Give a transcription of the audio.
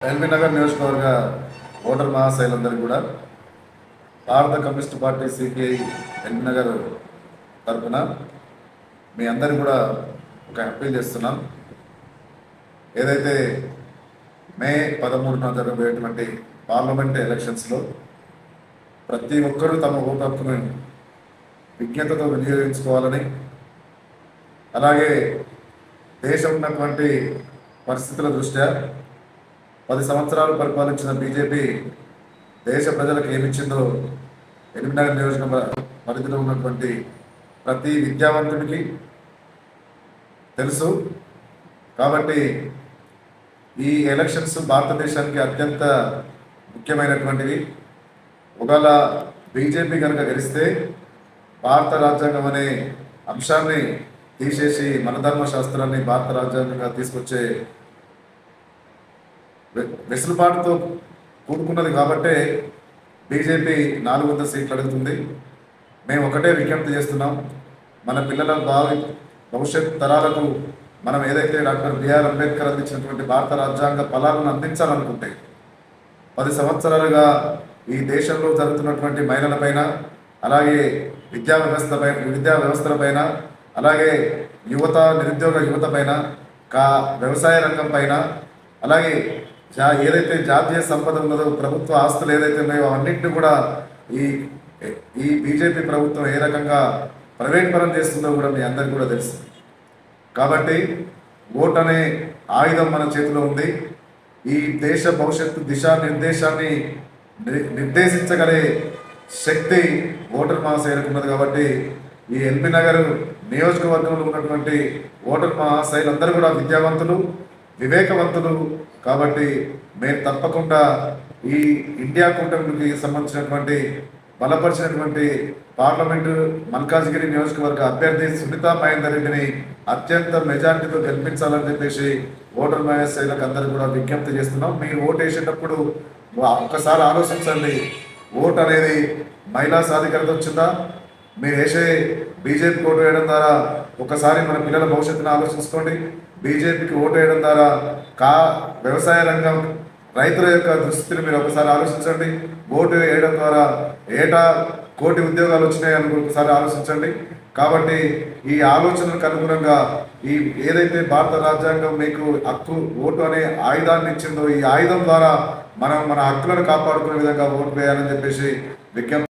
LB Nagar నియోజకవర్గ voter మహాశైలందరికీ కూడా భారత communist party CPI LB Nagar తరఫున మీ అందరికీ కూడా ఒక అప్పీల్ చేస్తున్నాం. ఏదైతే మే పదమూడున జరగబోయేటువంటి పార్లమెంట్ ఎలక్షన్స్లో ప్రతి ఒక్కరూ తమ ఓటు హక్కును విజ్ఞతతో వినియోగించుకోవాలని అలాగే దేశం ఉన్నటువంటి పరిస్థితుల దృష్ట్యా పది సంవత్సరాలు పరిపాలించిన బీజేపీ దేశ ప్రజలకు ఏమిచ్చిందో ఎనిమిదిన్నర నియోజకవర్గ పరిధిలో ఉన్నటువంటి ప్రతి విద్యావంతుడికి తెలుసు. కాబట్టి ఈ ఎలక్షన్స్ భారతదేశానికి అత్యంత ముఖ్యమైనటువంటివి. ఒకవేళ బీజేపీ కనుక గెలిస్తే భారత రాజ్యాంగం అనే అంశాన్ని తీసేసి మనధర్మ శాస్త్రాన్ని భారత రాజ్యాంగంగా తీసుకొచ్చే వెసులుబాటుతో కూడుకున్నది కాబట్టే బీజేపీ నాలుగు వందల సీట్లు అడుగుతుంది. మేము ఒకటే విజ్ఞప్తి చేస్తున్నాం. మన పిల్లల భావి భవిష్యత్ తరాలకు మనం ఏదైతే డాక్టర్ బిఆర్ అంబేద్కర్ అందించినటువంటి భారత రాజ్యాంగ ఫలాలను అందించాలనుకుంటే పది సంవత్సరాలుగా ఈ దేశంలో జరుగుతున్నటువంటి మహిళలపైన అలాగే విద్యా వ్యవస్థ పైన విద్యా వ్యవస్థల పైన అలాగే యువత నిరుద్యోగ యువత పైన కా వ్యవసాయ రంగం పైన అలాగే జా ఏదైతే జాతీయ సంపద ఉన్నదో ప్రభుత్వ ఆస్తులు ఏదైతే ఉన్నాయో అన్నింటినీ కూడా ఈ ఈ బీజేపీ ప్రభుత్వం ఏ రకంగా ప్రైవేట్ పరం చేస్తుందో కూడా మీ అందరికీ కూడా తెలుసు. కాబట్టి ఓట్ అనే ఆయుధం మన చేతిలో ఉంది. ఈ దేశ భవిష్యత్తు దిశా నిర్దేశాన్ని ని- నిర్దేశించగలే శక్తి ఓటర్ మహాశైలకు ఉన్నది కాబట్టి ఈ ఎల్బీ నగర్ నియోజకవర్గంలో ఉన్నటువంటి ఓటర్ మహాశైలందరూ కూడా విద్యావంతులు. వివేకవంతులు. కాబట్టి మేము తప్పకుండా ఈ ఇండియా కూటమికి సంబంధించినటువంటి బలపరిచినటువంటి పార్లమెంటు మల్కాజ్గిరి నియోజకవర్గ అభ్యర్థి సునీతా మహేందర్ రెడ్డిని అత్యంత మెజార్టీతో గెలిపించాలని చెప్పేసి ఓటర్ మహేశ్వరులకు అందరూ కూడా విజ్ఞప్తి చేస్తున్నాం. మీరు ఓటు వేసేటప్పుడు ఒక్కసారి ఆలోచించండి. ఓటు అనేది మహిళా సాధికారత వచ్చిందా? మీరు వేసే బీజేపీకి ఓటు వేయడం ద్వారా ఒకసారి మన పిల్లల భవిష్యత్తును ఆలోచించుకోండి బీజేపీకి ఓటు వేయడం ద్వారా కా వ్యవసాయ రంగం రైతుల యొక్క దుస్థితిని మీరు ఒకసారి ఆలోచించండి. ఓటు వేయడం ద్వారా ఏటా కోటి ఉద్యోగాలు వచ్చినాయని ఒకసారి ఆలోచించండి. కాబట్టి ఈ ఆలోచనలకు అనుగుణంగా ఈ ఏదైతే భారత రాజ్యాంగం మీకు హక్కు ఓటు అనే ఆయుధాన్ని ఇచ్చిందో ఈ ఆయుధం ద్వారా మనం మన హక్కులను కాపాడుకునే విధంగా ఓటు వేయాలని చెప్పేసి విజ్ఞప్తి